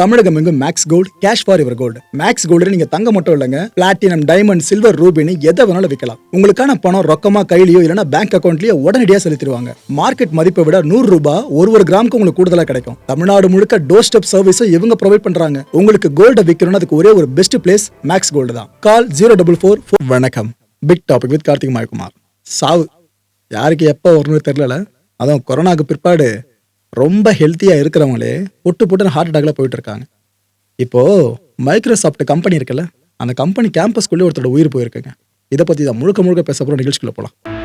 தமிழகம் எங்கும் maths gold cash for இவர் gold maths gold நீங்க தங்க மட்டும் இல்லைங்க. பிளாட்டினம் டைமண்ட் சில்வர் ரூபினி எதை வேணாலும் விற்கலாம் உங்களுக்கான பணம் ரொக்கமா கையிலயோ இல்லைன்னா பேங்க் அக்கௌண்ட்லயோ உடனடியாக செலுத்திடுவாங்க. மார்க்கெட் மதிப்பை விட நூறு ரூபாய் ஒரு ஒரு கிராமுக்கு உங்களுக்கு கூடுதலா கிடைக்கும். தமிழ்நாடு முழுக்க டோர் ஸ்டெப் சர்வீஸும் இவங்க ப்ரொவைட் பண்றாங்க. உங்களுக்கு கோல்ட விற்கணும்னு அதுக்கு ஒரே ஒரு பெஸ்ட் பிளேஸ் மேக்ஸ் கோல்டு தான். கால் ஜீரோ டபுள் ஃபோர் வணக்கம். Big topic with Karthik Mayakumar. சாவு. யாருக்கு எப்போ வரணும்னு தெரியல அதான் கொரோனாக்கு பிற்பாடு ரொம்ப ஹெல்த்தியாக இருக்கிறவங்களே பொட்டு பொட்டுன்னு ஹார்ட் அட்டாக்ல போயிட்டு இருக்காங்க இப்போது மைக்ரோசாஃப்ட் கம்பெனி இருக்குல்ல அந்த கம்பெனி கேம்பஸ்குள்ளே ஒருத்தரோட உயிர் போயிருக்குங்க. இதை பற்றி தான் முழுக்க முழுக்க பேச போகிற நிகழ்ச்சிக்குள்ளே போகலாம்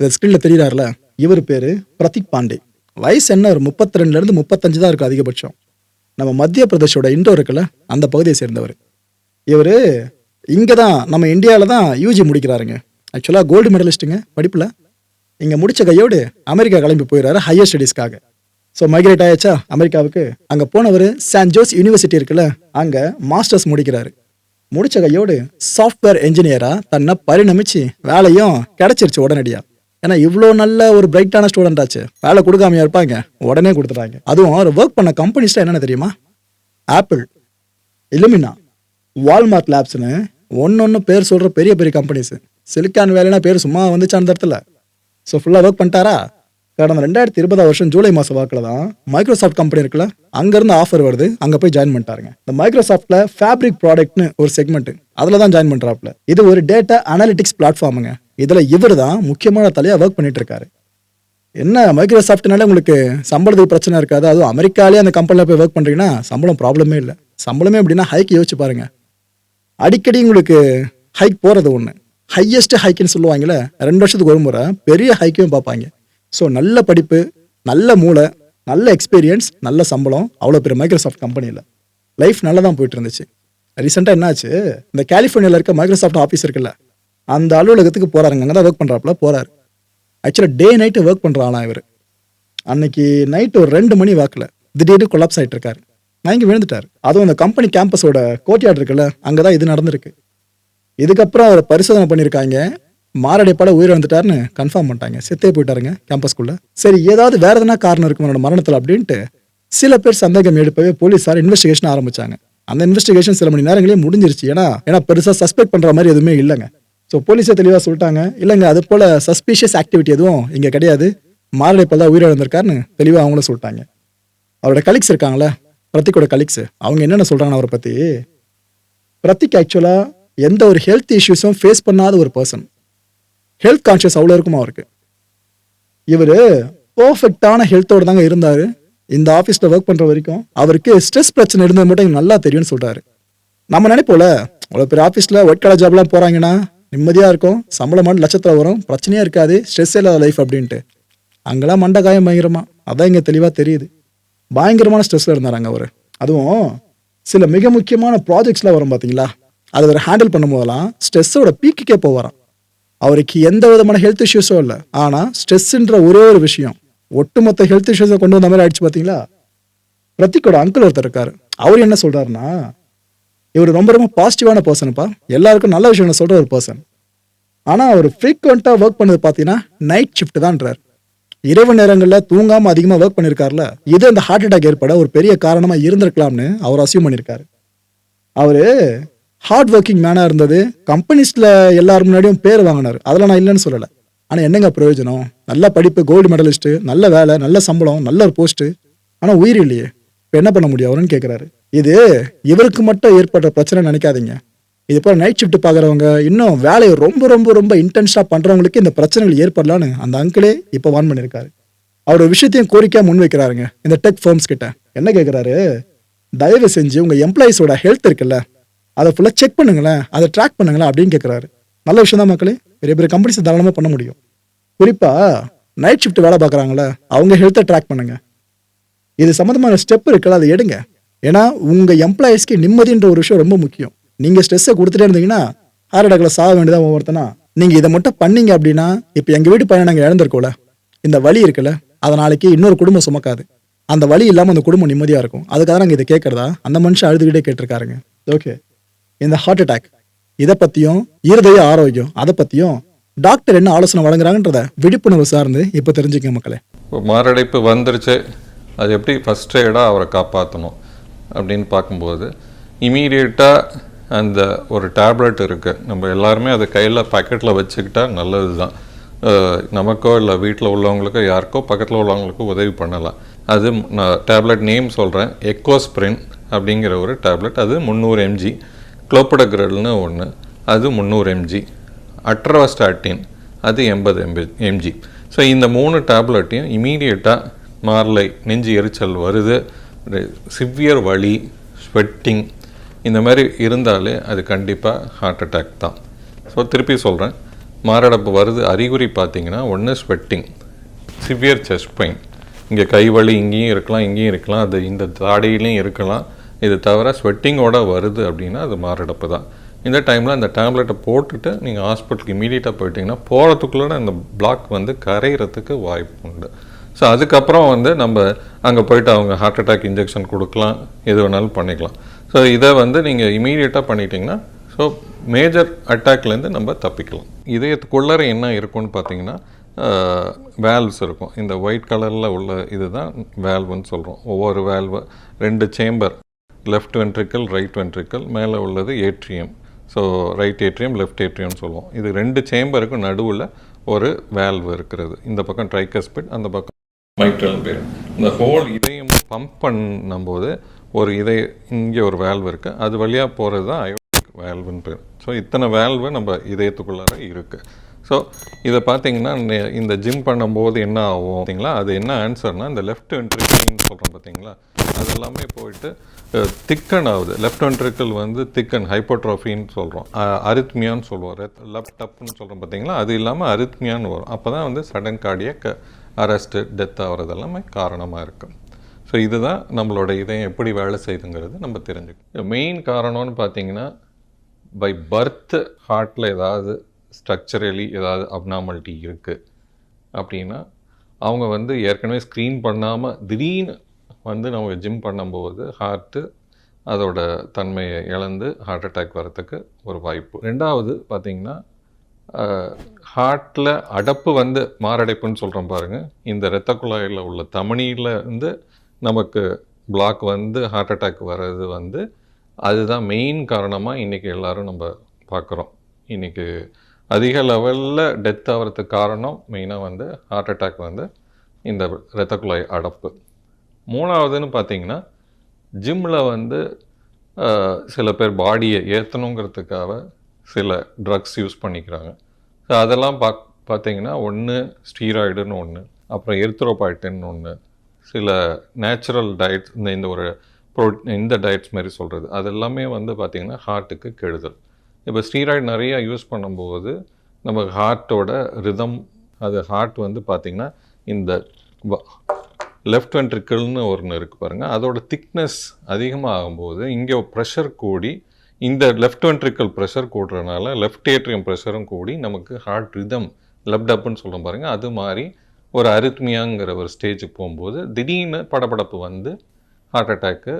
இந்த ஸ்கிரீனில் தெரியுறாருல? இவர் பேர் பிரதீக் பாண்டே. வயசு என்ன? ஒரு முப்பத்தி ரெண்டுலேருந்து முப்பத்தஞ்சு தான் இருக்கும் அதிகபட்சம். நம்ம மத்திய பிரதேஷோட இண்டோ இருக்குல்ல அந்த பகுதியை சேர்ந்தவர். இவர் இங்கே தான் நம்ம இந்தியாவில் தான் யூஜி முடிக்கிறாருங்க. ஆக்சுவலாக கோல்டு மெடலிஸ்ட்டுங்க படிப்பில். இங்கே முடித்த கையோடு அமெரிக்கா கிளம்பி போயிடுறாரு ஹையர் ஸ்டடீஸ்க்காக ஸோ மைக்ரேட் ஆயாச்சா? அமெரிக்காவுக்கு. அங்கே போனவர் சான் ஜோஸ் யூனிவர்சிட்டி இருக்குல்ல அங்கே மாஸ்டர்ஸ் முடிக்கிறாரு. முடித்த கையோடு சாஃப்ட்வேர் என்ஜினியராக தன்னை பரிணமிச்சு வேலையும் கிடச்சிருச்சு உடனடியாக ஏன்னா இவ்வளோ நல்ல ஒரு பிரைட்டான ஸ்டூடெண்ட் ஆச்சு. வேலை கொடுக்காமையா இருப்பாங்க. உடனே கொடுத்துட்டாங்க அதுவும் அவர் ஒர்க் பண்ண கம்பெனிஸ்லாம் என்னென்ன தெரியுமா? ஆப்பிள் இலுமினா வால்மார்ட் லேப்ஸ்னு ஒன்று பேர் சொல்கிற பெரிய பெரிய கம்பெனிஸ் சிலிக்கான் வேலைனா பேர் சும்மா வந்துச்சு அந்த இடத்துல. ஸோ ஃபுல்லாக ஒர்க் பண்ணிட்டாரா? கடந்த ரெண்டாயிரத்தி இருபதாம் வருஷம் ஜூலை மாதம் வாக்கில் தான் மைக்ரோசாஃப்ட் கம்பெனி இருக்குல்ல அங்கேருந்து ஆஃபர் வருது. அங்கே போய் ஜாயின் பண்ணிட்டாருங்க. இந்த மைக்ரோசாஃப்ட்டில் ஃபேப்ரிக் ப்ராடக்ட்னு ஒரு செக்மெண்ட் அதில் தான் ஜாயின் பண்ணுறாப்புல இது ஒரு டேட்டா அனாலிட்டிக்ஸ் பிளாட்ஃபார்முங்க இதில் இவர் தான் முக்கியமான தலையாக ஒர்க் பண்ணிட்டு இருக்காரு என்ன மைக்ரோசாஃப்ட்னாலே உங்களுக்கு சம்பளத்துக்கு பிரச்சனை இருக்காது? அதுவும் அமெரிக்காலே அந்த கம்பெனியில் போய் ஒர்க் பண்ணுறீங்கன்னா சம்பளம் ப்ராப்ளமே இல்லை. சம்பளமே அப்படின்னா ஹைக் யோசிச்சு பாருங்க. அடிக்கடி உங்களுக்கு ஹைக் போகிறது ஒன்று ஹையஸ்ட் ஹைக்குன்னு சொல்லுவாங்கல்ல ரெண்டு வருஷத்துக்கு ஒரு முறை பெரிய ஹைக்கையும் பார்ப்பாங்க. ஸோ நல்ல படிப்பு நல்ல மூளை நல்ல எக்ஸ்பீரியன்ஸ் நல்ல சம்பளம் அவ்வளோ பெரிய மைக்ரோசாஃப்ட் கம்பெனியில் லைஃப் நல்லா தான் போயிட்டு இருந்துச்சு. ரீசெண்டாக என்னாச்சு? இந்த கலிஃபோர்னியாவில் இருக்க மைக்ரோசாஃப்ட் ஆஃபீஸ் இருக்குல்ல அந்த அலுவலகத்துக்கு போகிறாருங்க அங்கே தான் ஒர்க் பண்ணுறாப்புல போகிறாரு ஆக்சுவலாக டே நைட்டு ஒர்க் பண்ணுறாங்களா இவர். அன்னைக்கு நைட்டு ஒரு ரெண்டு மணி வாக்கில் திடீர்னு கொலாப்ஸ் ஆகிட்டு இருக்காரு. மயங்கி விழுந்துட்டார். அதுவும் அந்த கம்பெனி கேம்பஸோட கோர்ட்யார்ட் இருக்குல்ல அங்கே தான் இது நடந்திருக்கு. இதுக்கப்புறம் அவரை பரிசோதனை பண்ணியிருக்காங்க மாரடைப்பாட உயிர் வந்துட்டாருன்னு கன்ஃபார்ம் பண்ணிட்டாங்க. செத்தே போயிட்டாருங்க கேம்பஸ்குள்ளே சரி ஏதாவது வேற எதனா காரணம் இருக்கும் என்னோட மரணத்தில் அப்படின்ட்டு சில பேர் சந்தேகம் எடுப்பவே போலீஸார் இன்வெஸ்டிகேஷன் ஆரம்பிச்சாங்க. அந்த இன்வெஸ்டிகேஷன் சில மணி நேரங்களே முடிஞ்சிருச்சு. ஏன்னா ஏன்னா பெருசாக சஸ்பெக்ட் பண்ணுற மாதிரி எதுவுமே இல்லைங்க. ஸோ போலீஸே தெளிவாக சொல்லிட்டாங்க. இல்லைங்க அது போல் சஸ்பீஷியஸ் ஆக்டிவிட்டி எதுவும் இங்கே கிடையாது. மாரடைப்பில் தான் உயிரிழந்திருக்காருன்னு தெளிவாக அவங்களும் சொல்லிட்டாங்க. அவரோட கலிக்ஸ் இருக்காங்களே பிரத்திக்கோட கலிக்ஸ் அவங்க என்னென்ன சொல்கிறாங்கன்னு அவரை பற்றி பிரத்திக் ஆக்சுவலாக எந்த ஒரு ஹெல்த் இஷ்யூஸும் ஃபேஸ் பண்ணாத ஒரு பர்சன் ஹெல்த் கான்ஷியஸ் அவ்வளோ இருக்குமா அவருக்கு? இவர் பர்ஃபெக்டான ஹெல்த்தோடு தாங்க இருந்தார். இந்த ஆஃபீஸில் ஒர்க் பண்ணுற வரைக்கும் அவருக்கு ஸ்ட்ரெஸ் பிரச்சனை இருந்தது மட்டும் எனக்கு நல்லா தெரியும்னு சொல்கிறாரு நம்ம நினைப்போல அவ்வளோ பெரிய ஆஃபீஸில் ஒயிட் கலர் ஜாப்லாம் போகிறாங்கன்னா நிம்மதியாக இருக்கும். சம்பளமான லட்சத்தில் வரும். பிரச்சனையே இருக்காது. ஸ்ட்ரெஸ் இல்லாத லைஃப் அப்படின்ட்டு. அங்கெல்லாம் மண்டை காயம் பயங்கரமா. அதான் இங்கே தெளிவாக தெரியுது. பயங்கரமான ஸ்ட்ரெஸ்ஸில் இருந்தார் அங்கே அவர். அதுவும் சில மிக முக்கியமான ப்ராஜெக்ட்ஸ்லாம் வரும் பார்த்தீங்களா அதை அவர் ஹேண்டில் பண்ணும்போதெல்லாம் ஸ்ட்ரெஸ்ஸோட பீக்குக்கே போவாராம். அவருக்கு எந்த விதமான ஹெல்த் இஷ்யூஸும் இல்லை. ஆனால் ஸ்ட்ரெஸ்ஸுன்ற ஒரே ஒரு விஷயம் ஒட்டுமொத்த ஹெல்த் இஷ்யூஸை கொண்டு வந்த மாதிரி ஆயிடுச்சு பார்த்தீங்களா பிரத்திக்கோட அங்கிள் ஒருத்தர் இருக்காரு. அவர் என்ன சொல்கிறாருன்னா இவர் ரொம்ப ரொம்ப பாசிட்டிவான பர்சன்ப்பா எல்லாருக்கும் நல்ல விஷயம் சொல்கிற ஒரு பர்சன் ஆனால் அவர் ஃப்ரீக்வெண்ட்டாக ஒர்க் பண்ணது பார்த்தீங்கன்னா நைட் ஷிஃப்ட் தான்ன்றார் இரவு நேரங்களில் தூங்காமல் அதிகமாக ஒர்க் பண்ணியிருக்காருல இது அந்த ஹார்ட் அட்டாக் ஏற்பட ஒரு பெரிய காரணமாக இருந்திருக்கலாம்னு அவர் அசியூம் பண்ணியிருக்காரு அவர் ஹார்ட் ஒர்க்கிங் மேனாக இருந்தது. கம்பெனிஸில் எல்லார் முன்னாடியும் பேர் வாங்கினார். அதெல்லாம் நான் இல்லைன்னு சொல்லலை. ஆனால் என்னங்க பிரயோஜனம்? நல்ல படிப்பு கோல்டு மெடலிஸ்ட்டு நல்ல வேலை நல்ல சம்பளம் நல்ல ஒரு போஸ்ட்டு ஆனால் உயிர் இல்லையே. இப்போ என்ன பண்ண முடியும் அவருன்னு கேட்குறாரு இது இவருக்கு மட்டும் ஏற்படுற பிரச்சனை நினைக்காதீங்க. இது போல் நைட் ஷிஃப்ட் பார்க்குறவங்க இன்னும் வேலையை ரொம்ப ரொம்ப ரொம்ப இன்டென்ஸாக பண்ணுறவங்களுக்கு இந்த பிரச்சனைகள் ஏற்படலான்னு அந்த அங்கிளே இப்போ வான் பண்ணியிருக்காரு அவர் விஷயத்தையும் கோரிக்கையாக முன் வைக்கிறாருங்க. இந்த டெக் ஃபர்ம்ஸ் கிட்ட. என்ன கேட்குறாரு தயவு செஞ்சு உங்கள் எம்ப்ளாயீஸோட ஹெல்த் இருக்குல்ல அதை ஃபுல்லாக செக் பண்ணுங்களேன் அதை ட்ராக் பண்ணுங்களேன் அப்படின்னு கேட்குறாரு நல்ல விஷயம் தான் மக்களே. பெரிய பெரிய கம்பெனிஸ் தாராளமாக பண்ண முடியும். குறிப்பாக நைட் ஷிஃப்ட் வேலை பார்க்குறாங்களே அவங்க ஹெல்த்தை ட்ராக் பண்ணுங்கள் இது சம்மந்தமான ஸ்டெப் இருக்குல்ல அதை எடுங்க. ஏன்னா உங்கள் எம்ப்ளாயிஸ்க்கு நிம்மதின்ற ஒரு விஷயம் ரொம்ப முக்கியம். நீங்கள் ஸ்ட்ரெஸ்ஸை கொடுத்துட்டே இருந்தீங்கன்னா ஹார்ட் அட்டாக்ல சாக வேண்டியதாக ஒவ்வொருத்தனா நீங்கள் இதை மட்டும் பண்ணீங்க அப்படின்னா இப்போ எங்கள் வீட்டு பையனை நாங்கள் இழந்திருக்கோம்ல? இந்த வலி இருக்குல்ல? அதை நாளைக்கு இன்னொரு குடும்பம் சுமக்காது. அந்த வழி இல்லாமல் அந்த குடும்பம் நிம்மதியாக இருக்கும். அதுக்காக நாங்கள் இதை கேட்குறதா? அந்த மனுஷன் அழுதுகிட்டே கேட்டிருக்காருங்க. ஓகே இந்த ஹார்ட் அட்டாக் இதை பற்றியும் இருதய ஆரோக்கியம் அதை பற்றியும் டாக்டர் என்ன ஆலோசனை வழங்குறாங்கன்றத விழிப்புணர்வு சார்ந்து இப்போ தெரிஞ்சுக்க மக்களே. மாரடைப்பு வந்துருச்சு. அது எப்படி? ஃபஸ்ட் எய்டாக அவரை காப்பாற்றணும் அப்படின்னு பார்க்கும்போது இமீடியட்டாக அந்த ஒரு டேப்லெட் இருக்குது நம்ம எல்லாருமே அதை கையில் பாக்கெட்டில் வச்சுக்கிட்டா நல்லது தான் நமக்கோ இல்லை வீட்டில் உள்ளவங்களுக்கோ யாருக்கோ பக்கத்தில் உள்ளவங்களுக்கோ உதவி பண்ணலாம். அது நான் டேப்லெட் நேம் சொல்கிறேன் எக்கோஸ்பிரின் அப்படிங்கிற ஒரு டேப்லெட் அது முந்நூறு எம்ஜி குளோப்படக்ரல்னு ஒன்று அது முந்நூறு எம்ஜி அட்ரவாஸ்டாட்டின் அது எண்பது எம்பி எம்ஜி ஸோ இந்த மூணு டேப்லெட்டையும் இமீடியட்டாக மார்லை நெஞ்சு எரிச்சல் வருது. சிவியர் வலி ஸ்வெட்டிங் இந்த மாதிரி இருந்தாலே அது கண்டிப்பாக ஹார்ட் அட்டாக் தான். ஸோ திருப்பி சொல்கிறேன் மாரடைப்பு வருது அறிகுறி பார்த்தீங்கன்னா ஒன்று ஸ்வெட்டிங் சிவியர் செஸ்ட் பெயின் இங்கே கை வலி இங்கேயும் இருக்கலாம் இங்கேயும் இருக்கலாம் அது இந்த தாடையிலையும் இருக்கலாம். இது தவிர ஸ்வெட்டிங்கோட வருது அப்படின்னா அது மாரடைப்பு தான். இந்த டைமில் அந்த டேப்லெட்டை போட்டுட்டு நீங்கள் ஹாஸ்பிட்டலுக்கு இமீடியட்டாக போயிட்டீங்கன்னா போகிறதுக்குள்ளே அந்த பிளாக் வந்து கரையிறதுக்கு வாய்ப்பு உண்டு. ஸோ அதுக்கப்புறம் வந்து நம்ம அங்கே போயிட்டு அவங்க ஹார்ட் அட்டாக் இன்ஜெக்ஷன் கொடுக்கலாம் எது வேணாலும் பண்ணிக்கலாம். ஸோ இதை வந்து நீங்கள் இமீடியட்டாக பண்ணிட்டீங்கன்னா ஸோ மேஜர் அட்டாக்லேருந்து நம்ம தப்பிக்கலாம். இதயத்துக்குள்ளற என்ன இருக்கும்னு பார்த்தீங்கன்னா வேல்வ்ஸ் இருக்கும். இந்த ஒயிட் கலரில் உள்ள இதுதான் வேல்வுன்னு சொல்கிறோம் ஒவ்வொரு வேல்வு ரெண்டு chamber left ventricle right ventricle மேலே உள்ளது atrium so right atrium left atrium சொல்லுவோம். இது ரெண்டு சேம்பருக்கும் நடுவில் ஒரு வேல்வு இருக்கிறது. இந்த பக்கம் ட்ரைகஸ்பிட் அந்த பக்கம் மைட்ரல் பேர். இந்த ஹோல் இதயம் பம்ப் பண்ணும்போது ஒரு இதய இங்கே ஒரு வேல்வு இருக்குது அது வழியாக போகிறது தான் அயோடிக் வேல்வுன்னு பேர். ஸோ இத்தனை வேல்வு நம்ம இதயத்துக்குள்ளார இருக்குது ஸோ இதை பார்த்தீங்கன்னா இந்த ஜிம் பண்ணும்போது என்ன ஆகும் பார்த்தீங்களா? அது என்ன ஆன்சர்னால் இந்த லெஃப்ட் வென்ட்ரிக்கிள்னு சொல்கிறோம் பார்த்தீங்களா? அது எல்லாமே போயிட்டு திக்கன் ஆகுது. லெஃப்ட் வென்ட்ரிக்கிள் வந்து திக்கன் ஹைப்போட்ரோஃபின்னு சொல்கிறோம் அரித்மியான்னு சொல்லுவோம். லெப்டப்னு சொல்கிறோம் பார்த்தீங்களா? அது இல்லாமல் அரித்மியான்னு வரும். அப்போ தான் வந்து சடன் கார்டியக் அரெஸ்ட்டு டெத் ஆகிறது எல்லாமே காரணமாக இருக்கும் ஸோ இதுதான் நம்மளோட இதயம் எப்படி வேலை செய்யுதுங்கிறது நம்ம தெரிஞ்சுக்கணும். மெயின் காரணம்னு பார்த்தீங்கன்னா பை பர்த் ஹார்ட்டில் ஏதாவது ஸ்ட்ரக்சரலி ஏதாவது அப்நார்மாலிட்டி இருக்குது அப்படின்னா அவங்க வந்து ஏற்கனவே ஸ்க்ரீன் பண்ணாமல் திடீர்னு வந்து நம்ம ஜிம் பண்ணும்போது ஹார்ட்டு அதோட தன்மையை இழந்து ஹார்ட் அட்டாக் வரத்துக்கு ஒரு வாய்ப்பு. ரெண்டாவது பார்த்தீங்கன்னா ஹார்ட்டில் அடப்பு வந்து மாரடைப்புன்னு சொல்கிறோம் பாருங்கள் இந்த இரத்த குழாயில் உள்ள தமனியில் வந்து நமக்கு பிளாக் வந்து ஹார்ட் அட்டாக் வர்றது வந்து அதுதான் மெயின் காரணமாக இன்றைக்கி எல்லோரும் நம்ம பார்க்குறோம் இன்றைக்கி அதிக லெவலில் டெத் ஆகிறதுக்கு காரணம் மெயினாக வந்து ஹார்ட் அட்டாக் வந்து இந்த இரத்த குழாய் அடப்பு. மூணாவதுன்னு பார்த்தீங்கன்னா ஜிம்மில் வந்து சில பேர் பாடியை ஏற்றணுங்கிறதுக்காக சில ட்ரக்ஸ் யூஸ் பண்ணிக்கிறாங்க. ஸோ அதெல்லாம் பாக் பார்த்தீங்கன்னா ஒன்று ஸ்டீராய்டுன்னு ஒன்று அப்புறம் எர்த்ரோபாய்டின்னு ஒன்று சில நேச்சுரல் டயட்ஸ் இந்த இந்த ஒரு ப்ரோ இந்த டயட்ஸ் மாதிரி சொல்கிறது அது எல்லாமே வந்து பார்த்திங்கன்னா ஹார்ட்டுக்கு கெடுதல். இப்போ ஸ்டீராய்டு நிறையா யூஸ் பண்ணும்போது நம்ம ஹார்ட்டோட ரிதம் அது ஹார்ட் வந்து பார்த்திங்கன்னா இந்த லெஃப்ட் வென்ட்ரிக்கிள்னு ஒன்று இருக்குது பாருங்கள் அதோட திக்னஸ் அதிகமாக ஆகும்போது இங்கே ப்ரெஷர் கூடி இந்த லெஃப்ட் வென்ட்ரிக்கல் ப்ரெஷர் கூடுறதுனால லெஃப்ட் ஏட்ரியம் ப்ரெஷரும் கூடி நமக்கு ஹார்ட் ரிதம் லெப்ட் அப்னு சொல்கிறோம் பாருங்கள் அது மாதிரி ஒரு அருத்மியாங்கிற ஒரு ஸ்டேஜுக்கு போகும்போது திடீர்னு படபடப்பு வந்து heart attack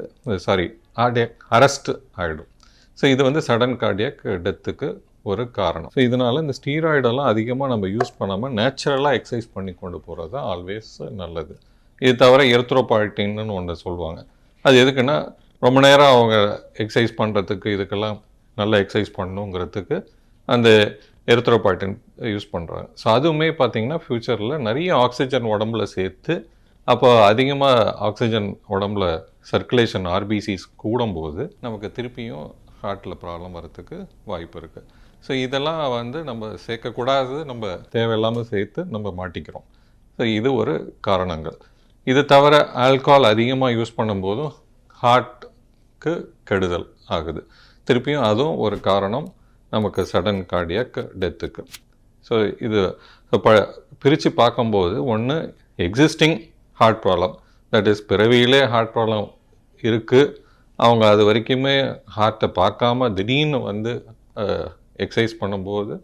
sorry cardiac arrest ஆகிடும் ஸோ இது வந்து சடன் கார்டியக் டெத்துக்கு ஒரு காரணம். ஸோ இதனால் இந்த ஸ்டீராய்டெல்லாம் அதிகமாக நம்ம யூஸ் பண்ணாமல் நேச்சுரலாக எக்ஸசைஸ் பண்ணி கொண்டு போகிறது தான் ஆல்வேஸ் நல்லது. இது தவிர எர்த்ரோபாய்டின்னு ஒன்று சொல்லுவாங்க. அது எதுக்குன்னா ரொம்ப நேரம் அவங்க எக்ஸசைஸ் பண்ணுறதுக்கு இதுக்கெல்லாம் நல்லா எக்ஸசைஸ் பண்ணணுங்கிறதுக்கு அந்த எர்த்ரோபாய்டின் யூஸ் பண்ணுறாங்க ஸோ அதுவுமே பார்த்தீங்கன்னா ஃப்யூச்சரில் நிறைய ஆக்சிஜன் உடம்புல சேர்த்து அப்போ அதிகமாக ஆக்சிஜன் உடம்புல சர்க்குலேஷன் ஆர்பிசிஸ் கூடும்போது நமக்கு திருப்பியும் ஹார்ட்டில் ப்ராப்ளம் வரத்துக்கு வாய்ப்பு இருக்குது ஸோ இதெல்லாம் வந்து நம்ம சேர்க்கக்கூடாது நம்ம தேவையில்லாமல் சேர்த்து நம்ம மாட்டிக்கிறோம். ஸோ இது ஒரு காரணங்கள். இது தவிர ஆல்கஹால் அதிகமாக யூஸ் பண்ணும்போதும் ஹார்ட் ஹார்ட்க்கு கெடுதல் ஆகுது. திருப்பியும் அதுவும் ஒரு காரணம் நமக்கு சடன் கார்டியாக் டெத்துக்கு ஸோ இது ப பிரித்து பார்க்கும்போது ஒன்று existing heart problem that is பிறவியிலே ஹார்ட் ப்ராப்ளம் இருக்குது அவங்க அது வரைக்குமே ஹார்ட்டை பார்க்காம திடீர்னு வந்து எக்ஸசைஸ் பண்ணும்போது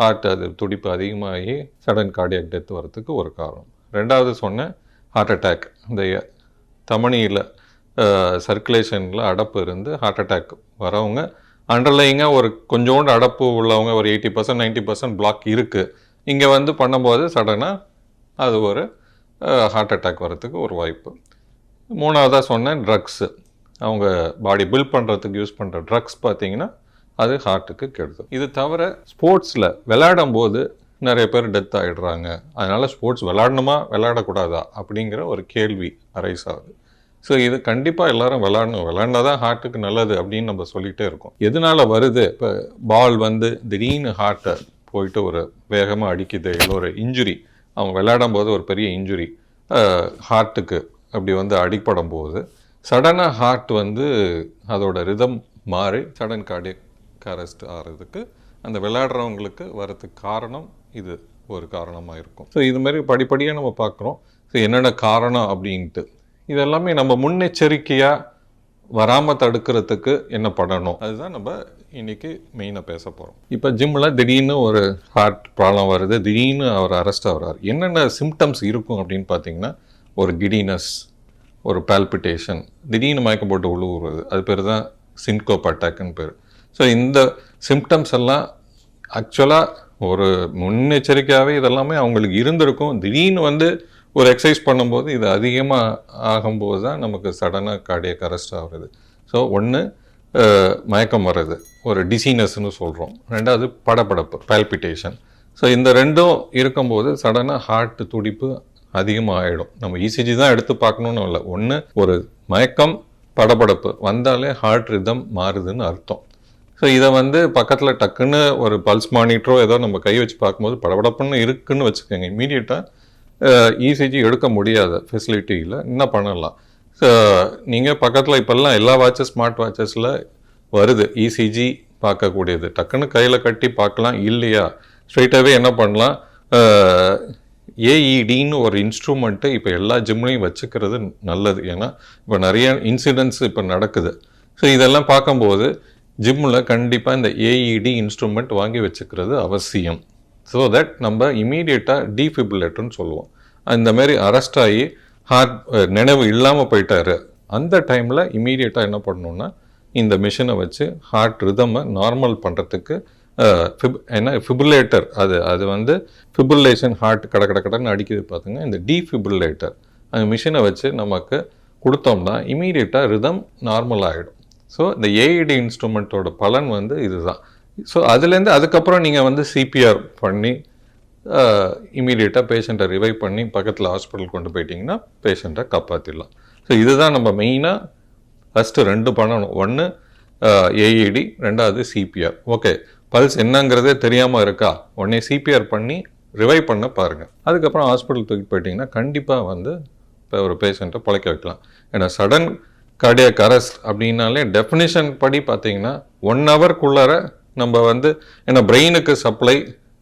ஹார்ட் அது துடிப்பு அதிகமாகி சடன் கார்டியாக டெத் வரத்துக்கு ஒரு காரணம். ரெண்டாவது சொன்னேன் ஹார்ட் அட்டாக் இந்த தமனியில் சர்க்குலேஷனில் அடப்பு இருந்து ஹார்ட் அட்டாக் வரவங்க அண்டர்லைங்காக ஒரு கொஞ்சோண்டு அடப்பு உள்ளவங்க ஒரு eighty percent ninety percent block இருக்குது இங்கே வந்து பண்ணும்போது சடனாக அது ஒரு ஹார்ட் அட்டாக் வரத்துக்கு ஒரு வாய்ப்பு. மூணாவதாக சொன்னேன் ட்ரக்ஸு அவங்க பாடி பில்ட் பண்ணுறதுக்கு யூஸ் பண்ணுற ட்ரக்ஸ் பார்த்தீங்கன்னா அது ஹார்ட்டுக்கு கெடுதல் இது தவிர ஸ்போர்ட்ஸில் விளையாடும் போது நிறைய பேர் டெத் ஆகிடுறாங்க அதனால் ஸ்போர்ட்ஸ் விளையாடணுமா விளையாடக்கூடாதா அப்படிங்கிற ஒரு கேள்வி அரைஸ் ஆகுது. ஸோ இது கண்டிப்பாக எல்லாரும் விளாடணும். விளாண்டா தான் ஹார்ட்டுக்கு நல்லது அப்படின்னு நம்ம சொல்லிகிட்டே இருக்கோம். எதனால வருது? இப்போ பால் வந்து திடீர்னு ஹார்ட்டை போயிட்டு ஒரு வேகமாக அடிக்குது. இல்லை ஒரு இன்ஜுரி அவங்க விளையாடும் போது ஒரு பெரிய இன்ஜுரி ஹார்ட்டுக்கு அப்படி வந்து அடிப்படும் போது சடனாக ஹார்ட் வந்து அதோட ரிதம் மாறி சடன் கார்டியக் அரெஸ்ட் ஆகிறதுக்கு அந்த விளையாடுறவங்களுக்கு வரதுக்கு காரணம் இது ஒரு காரணமாக இருக்கும். ஸோ இது மாதிரி படிப்படியாக நம்ம பார்க்குறோம். ஸோ என்னென்ன காரணம் அப்படின்ட்டு. இதெல்லாமே நம்ம முன்னெச்சரிக்கையாக வராமல் தடுக்கிறதுக்கு என்ன பண்ணணும்? அதுதான் நம்ம இன்னைக்கு மெயினாக பேச போகிறோம் இப்போ ஜிம்மில் திடீர்னு ஒரு ஹார்ட் ப்ராப்ளம் வருது திடீர்னு அவர் அரெஸ்ட் ஆகிறார். என்னென்ன சிம்டம்ஸ் இருக்கும் அப்படின்னு பார்த்தீங்கன்னா ஒரு கிடினஸ் ஒரு பால்பிட்டேஷன் திடீர்னு மயக்கம் போட்டு உழுவுறது. அது பேர் தான் சின்கோப் அட்டாக்னு பேர். ஸோ இந்த சிம்டம்ஸ் எல்லாம் ஆக்சுவலாக ஒரு முன்னெச்சரிக்கையாகவே இதெல்லாமே அவங்களுக்கு இருந்திருக்கும். திடீர்னு வந்து ஒரு எக்ஸசைஸ் பண்ணும்போது இது அதிகமாக ஆகும்போது தான் நமக்கு சடனாக கார்டியக் அரெஸ்ட் ஆகுறது. ஸோ ஒன்று மயக்கம் வர்றது. ஒரு டிசீனஸ்னு சொல்கிறோம் ரெண்டாவது படபடப்பு பால்பிட்டேஷன் ஸோ இந்த ரெண்டும் இருக்கும்போது சடனாக ஹார்ட் துடிப்பு அதிகமாக ஆகிடும் நம்ம இசிஜி தான் எடுத்து பார்க்கணுன்னு இல்லை. ஒன்று ஒரு மயக்கம் படபடப்பு வந்தாலே ஹார்ட் ரிதம் மாறுதுன்னு அர்த்தம். ஸோ இதை வந்து பக்கத்தில் டக்குன்னு ஒரு பல்ஸ் மானிட்டரோ ஏதோ நம்ம கை வச்சு பார்க்கும்போது படபடப்புன்னு இருக்குன்னு வச்சுக்கோங்க. இமீடியட்டாக இசிஜி எடுக்க முடியாத ஃபெசிலிட்டியில் என்ன பண்ணலாம்? ஸோ நீங்கள் பக்கத்தில் இப்போல்லாம் எல்லா வாட்சஸ் ஸ்மார்ட் வாட்சஸில் வருது. இசிஜி பார்க்கக்கூடியது. டக்குன்னு கையில் கட்டி பார்க்கலாம் இல்லையா? ஸ்ட்ரைட்டாகவே என்ன பண்ணலாம்? ஏஇடின்னு ஒரு இன்ஸ்ட்ருமெண்ட்டு இப்போ எல்லா ஜிம்லையும் வச்சுக்கிறது நல்லது. ஏன்னா இப்போ நிறைய இன்சிடென்ட்ஸ் இப்போ நடக்குது. ஸோ இதெல்லாம் பார்க்கும்போது ஜிம்மில் கண்டிப்பாக இந்த ஏஇடி இன்ஸ்ட்ருமெண்ட் வாங்கி வச்சுக்கிறது அவசியம். ஸோ தட் நம்ம இமீடியட்டாக டீஃபிபிலேட்டர்னு சொல்லுவோம். அந்த மாதிரி அரெஸ்ட் ஆகி ஹார்ட் நினைவு இல்லாமல் போயிட்டாரு. அந்த டைமில் இமீடியட்டாக என்ன பண்ணணுன்னா இந்த மிஷினை வச்சு ஹார்ட் ரிதமை நார்மல் பண்ணுறதுக்கு ஃபிப் என்ன ஃபிபுலேட்டர் அது அது வந்து ஃபிபுலேஷன் ஹார்ட் கட கட கடன்னு அடிக்குது பார்த்துங்க இந்த டீஃபிபுலேட்டர் அந்த மிஷினை வச்சு நமக்கு கொடுத்தோம்னா இமீடியட்டாக ரிதம் நார்மல் ஆகிடும் ஸோ இந்த ஏஐடி இன்ஸ்ட்ருமெண்ட்டோட பலன் வந்து இதுதான். ஸோ அதுலேருந்து அதுக்கப்புறம் நீங்கள் வந்து சிபிஆர் பண்ணி இமீடியட்டாக பேஷண்ட்டை ரிவைவ் பண்ணி பக்கத்தில் ஹாஸ்பிட்டல் கொண்டு போயிட்டீங்கன்னா பேஷண்ட்டை காப்பாற்றிடலாம் ஸோ இதுதான் நம்ம மெயினாக ஃபஸ்ட்டு ரெண்டு பண்ணணும். ஒன்று ஏஇடி ரெண்டாவது சிபிஆர் ஓகே பல்ஸ் என்னங்கிறதே தெரியாமல் இருக்கா? உடனே சிபிஆர் பண்ணி ரிவைவ் பண்ண பாருங்கள் அதுக்கப்புறம் ஹாஸ்பிட்டல் தூக்கிட்டு போயிட்டீங்கன்னா கண்டிப்பாக வந்து இப்போ ஒரு பேஷண்ட்டை பிழைக்க வைக்கலாம். ஏன்னா சடன் கார்டியாக் அரெஸ்ட் அப்படின்னாலே டெஃபினிஷன் படி பார்த்தீங்கன்னா ஒன் ஹவர்க்குள்ளார நம்ம வந்து ஏன்னா பிரெயினுக்கு சப்ளை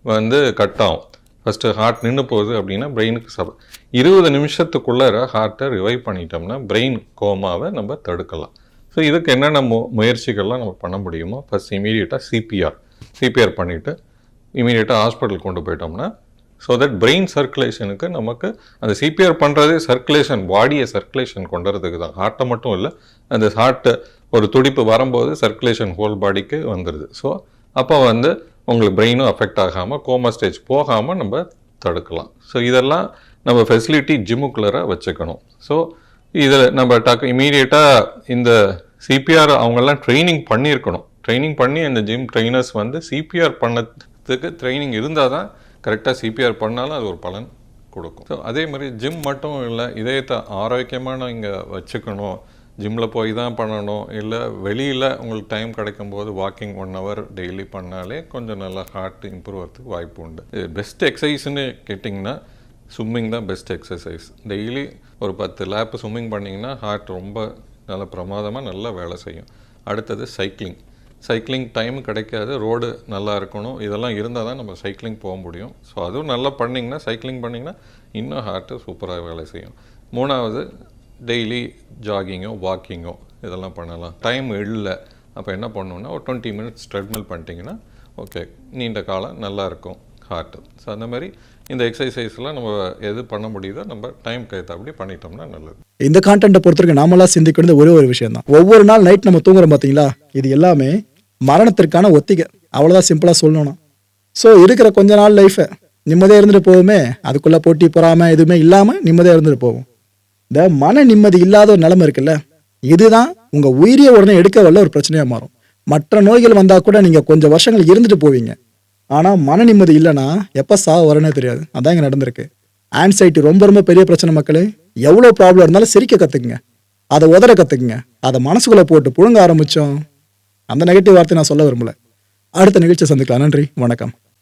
வந்து கட் ஆகும். ஃபஸ்ட்டு ஹார்ட் நின்று போகுது அப்படின்னா பிரெயினுக்கு சப்ளை இருபது நிமிஷத்துக்குள்ளே ஹார்ட்டை ரிவைவ் பண்ணிட்டோம்னா பிரெயின் கோமாவை நம்ம தடுக்கலாம். ஸோ இதுக்கு என்னென்ன மு முயற்சிகள்லாம் நம்ம பண்ண முடியுமோ ஃபஸ்ட் இமீடியட்டாக சிபிஆர் சிபிஆர் பண்ணிவிட்டு இமீடியட்டாக ஹாஸ்பிட்டல் கொண்டு போயிட்டோம்னா ஸோ தட் பிரெயின் சர்க்குலேஷனுக்கு நமக்கு அந்த சிபிஆர் பண்ணுறதே சர்க்குலேஷன் பாடியை சர்க்குலேஷன் கொண்டு வரதுக்கு தான். ஹார்ட்டை மட்டும் இல்லை அந்த ஹார்ட்டு ஒரு துடிப்பு வரும்போது சர்க்குலேஷன் ஹோல் பாடிக்கு வந்துடுது ஸோ அப்போ வந்து உங்களுக்கு பிரெயினும் அஃபெக்ட் ஆகாமல் கோமா ஸ்டேஜ் போகாமல் நம்ம தடுக்கலாம். ஸோ இதெல்லாம் நம்ம ஃபெசிலிட்டி ஜிம்முக்குள்ளராக வச்சுக்கணும். ஸோ இதில் நம்ம டக்கு இமீடியட்டாக இந்த சிபிஆர் அவங்கெல்லாம் ட்ரைனிங் பண்ணியிருக்கணும். ட்ரைனிங் பண்ணி அந்த ஜிம் ட்ரைனர்ஸ் வந்து சிபிஆர் பண்ணதுக்கு ட்ரைனிங் இருந்தால் தான் கரெக்டாக சிபிஆர் பண்ணாலும் அது ஒரு பலன் கொடுக்கும். ஸோ அதே மாதிரி ஜிம் மட்டும் இல்லை இதயத்தை ஆரோக்கியமான இங்கே வச்சுக்கணும். ஜிம்மில் போய் தான் பண்ணணும். இல்லை வெளியில் உங்களுக்கு டைம் கிடைக்கும் போது வாக்கிங் ஒன் ஹவர் டெய்லி பண்ணாலே கொஞ்சம் நல்லா ஹார்ட் இம்ப்ரூவ் ஆகிறதுக்கு வாய்ப்பு உண்டு. பெஸ்ட் எக்ஸசைஸ்னு கேட்டிங்கன்னா ஸ்விம்மிங் தான் பெஸ்ட் எக்ஸசைஸ் டெய்லி ஒரு பத்து லேப்பு ஸ்விம்மிங் பண்ணிங்கன்னா ஹார்ட் ரொம்ப நல்ல பிரமாதமாக நல்லா வேலை செய்யும். அடுத்தது சைக்கிளிங் சைக்கிளிங் டைம் கிடைக்காது ரோடு நல்லா இருக்கணும். இதெல்லாம் இருந்தால் தான் நம்ம சைக்கிளிங் போக முடியும். ஸோ அதுவும் நல்லா பண்ணிங்கன்னா சைக்கிளிங் பண்ணிங்கன்னா இன்னும் ஹார்ட்டு சூப்பராக வேலை செய்யும். மூணாவது டெய்லி ஜாகிங்கோ வாக்கிங்கோ இதெல்லாம் பண்ணலாம். டைம் இல்லை. அப்போ என்ன பண்ணணுன்னா ஒரு டுவெண்ட்டி மினிட்ஸ் ட்ரெட்மில் பண்ணிட்டீங்கன்னா ஓகே நீண்ட காலம் நல்லாயிருக்கும் ஹார்ட்டு ஸோ அந்த மாதிரி இந்த எக்ஸசைஸ்லாம் நம்ம எது பண்ண முடியுதோ நம்ம டைம்க்கு அப்படி பண்ணிட்டோம்னா நல்லது. இந்த கான்டென்ட்டை பொறுத்தவரைக்கும் நாமெல்லாம் சிந்திக்க வேண்டியது ஒரே ஒரு விஷயம் தான் ஒவ்வொரு நாள் நைட் நம்ம தூங்குறோம் பார்த்தீங்களா இது எல்லாமே மரணத்திற்கான ஒத்திகை. அவ்வளோதான் சிம்பிளாக சொல்லணும் ஸோ இருக்கிற கொஞ்ச நாள் லைஃபை நிம்மதியாக இருந்துட்டு போவோமே அதுக்குள்ளே போட்டி பொறாம எதுவுமே இல்லாமல் நிம்மதியாக இருந்துட்டு போவோம் இந்த மன நிம்மதி இல்லாத ஒரு நிலைமை இருக்குல்ல? இதுதான் உங்கள் உயிரிய உடனே எடுக்க வல்ல ஒரு பிரச்சனையாக மாறும். மற்ற நோய்கள் வந்தால் கூட நீங்கள் கொஞ்சம் வருஷங்கள் இருந்துட்டு போவீங்க. ஆனால் மன நிம்மதி இல்லைன்னா எப்போ சா வரனே தெரியாது. அதான் இங்கே நடந்திருக்கு. ஆன்சைட்டி ரொம்ப ரொம்ப பெரிய பிரச்சனை மக்களே. எவ்வளோ ப்ராப்ளம் இருந்தாலும் சிரிக்க கற்றுக்குங்க அதை உதற கற்றுக்குங்க அதை மனசுக்குள்ளே போட்டு புழுங்க ஆரம்பித்தோம் அந்த நெகட்டிவ் வார்த்தை நான் சொல்ல விரும்பல. அடுத்த நிகழ்ச்சியை சந்திக்கலாம். நன்றி. வணக்கம்.